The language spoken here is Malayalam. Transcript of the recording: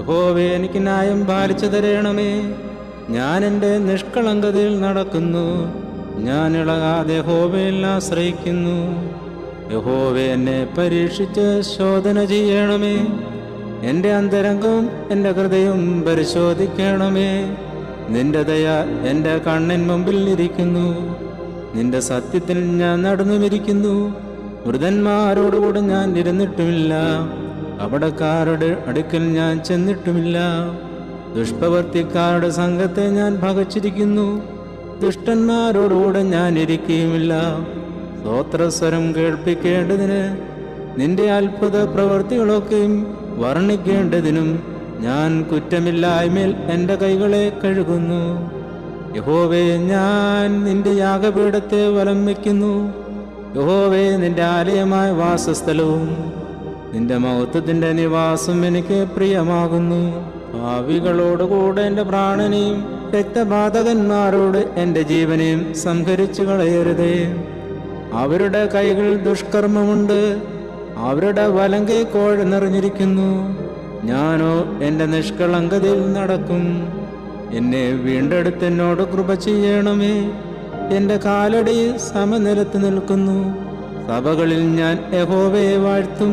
യഹോവേ എനിക്ക് ന്യായം പാലിച്ചു തരണമേ. ഞാൻ എന്റെ നിഷ്കളങ്കതയിൽ നടക്കുന്നു. ഞാൻ ഇളകാതെ യഹോവയിൽ ആശ്രയിക്കുന്നു. യഹോവേ എന്നെ പരീക്ഷിച്ച് ശോധന ചെയ്യണമേ. എന്റെ അന്തരംഗവും എന്റെ ഹൃദയം പരിശോധിക്കണമേ. നിന്റെ ദയ എന്റെ കണ്ണിൻ മുമ്പിൽ ഇരിക്കുന്നു. നിന്റെ സത്യത്തിൽ ഞാൻ നടന്നുമിരിക്കുന്നു. മൃതന്മാരോടുകൂടെ ഞാൻ ഇരുന്നിട്ടുമില്ല. അപടക്കാരുടെ അടുക്കൽ ഞാൻ ചെന്നിട്ടുമില്ല. ദുഷ്പ്രവർത്തിക്കാരുടെ സംഘത്തെ ഞാൻ ഭഗച്ചിരിക്കുന്നു. ദുഷ്ടന്മാരോടുകൂടെ ഞാൻ ഇരിക്കുകയുമില്ല. സ്തോത്രസ്വരം കേൾപ്പിക്കേണ്ടതിന് നിന്റെ അത്ഭുത പ്രവൃത്തികളൊക്കെയും വർണിക്കേണ്ടതിനും ഞാൻ കുറ്റമില്ലായ്മേൽ എന്റെ കൈകളെ കഴുകുന്നു. യഹോവേ ഞാൻ നിന്റെ യാഗപീഠത്തെ വലം വയ്ക്കുന്നു. യഹോവേ നിന്റെ ആലയമായ വാസസ്ഥലവും നിന്റെ മൗത്വത്തിന്റെ നിവാസം എനിക്ക് പ്രിയമാകുന്നു. ഭാവികളോടുകൂടെ എന്റെ പ്രാണനെയും രക്തബാധകന്മാരോട് എന്റെ ജീവനെയും സംഹരിച്ചു കളയരുതേ. അവരുടെ കൈകൾ ദുഷ്കർമ്മമുണ്ട്. അവരുടെ വലങ്കൈ കോഴ നിറഞ്ഞിരിക്കുന്നു. ഞാനോ എന്റെ നിഷ്കളങ്കതയിൽ നടക്കും. എന്നെ വീണ്ടെടുത്ത് എന്നോട് കൃപ ചെയ്യണമേ. എന്റെ കാലടി സമനിലത്ത് നിൽക്കുന്നു. സഭകളിൽ ഞാൻ യഹോവയെ വാഴ്ത്തും.